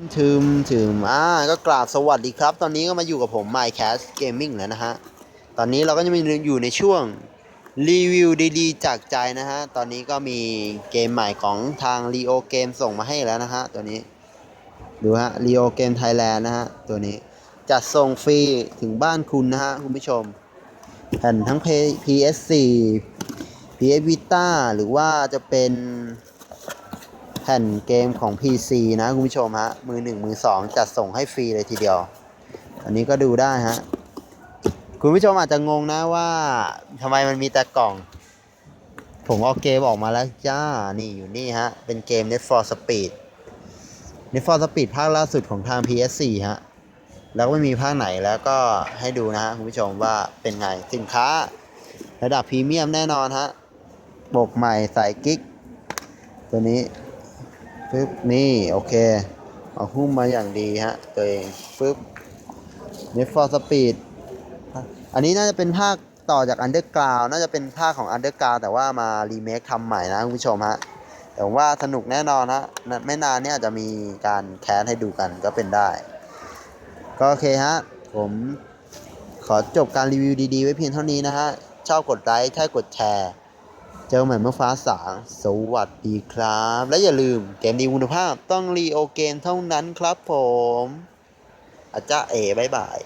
ถึมถึมอ่าก็กราบสวัสดีครับ ตอนนี้ก็มาอยู่กับผม MyCast Gaming แล้วนะฮะ ตอนนี้เราก็จะมีอยู่ในช่วงรีวิวดีๆ จากใจนะฮะ ตอนนี้ก็มีเกมใหม่ของทาง Leo Game ส่งมาให้แล้วนะฮะ ตัวนี้ ดูฮะ Leo Game Thailand นะฮะ ตัวนี้จัดส่งฟรีถึงบ้านคุณนะฮะ คุณผู้ชม แผ่นทั้ง PS4 PS Vita หรือว่าจะเป็น แผ่นเกมของ PC นะคุณผู้ชมฮะ มือหนึ่งมือสองจัดส่งให้ฟรีเลยทีเดียว อันนี้ก็ดูได้ฮะ คุณผู้ชมอาจจะงงนะว่าทำไมมันมีแต่กล่อง ผมเอาเกมออกมาแล้วจ้า นี่อยู่นี่ฮะ เป็นเกม Need for Speed Need for Speed ภาคล่าสุดของทาง PS4 ฮะ แล้วก็ไม่มีภาคไหนแล้วก็ให้ดูนะฮะคุณผู้ชมว่าเป็นไง สินค้า ระดับพรีเมียมแน่นอนฮะปกใหม่ใส่กิ๊ก ตัวนี้ ปึ๊บนี่โอเค เอาหุ้มมาอย่างดีฮะ ตัวเองปึ๊บ Need for Speed อันนี้น่าจะเป็นภาคต่อจาก Underground น่าจะเป็นภาคของ Underground แต่ว่ามารีเมคทำใหม่นะคุณผู้ชมฮะแต่ว่าสนุกแน่นอนฮะไม่นานเนี่ยอาจจะมีการแคสให้ดูกันก็เป็นได้ ก็โอเคฮะ ผมขอจบการรีวิวดีๆ ไว้เพียงเท่านี้นะฮะชอบกดไลค์ใช่กดแชร์ เจอใหม่เมื่อฟ้าสางสวัสดีครับ และอย่าลืมเกมดีคุณภาพต้องรีโอเกนเท่านั้นครับผมอาจจะเอ๋บายบาย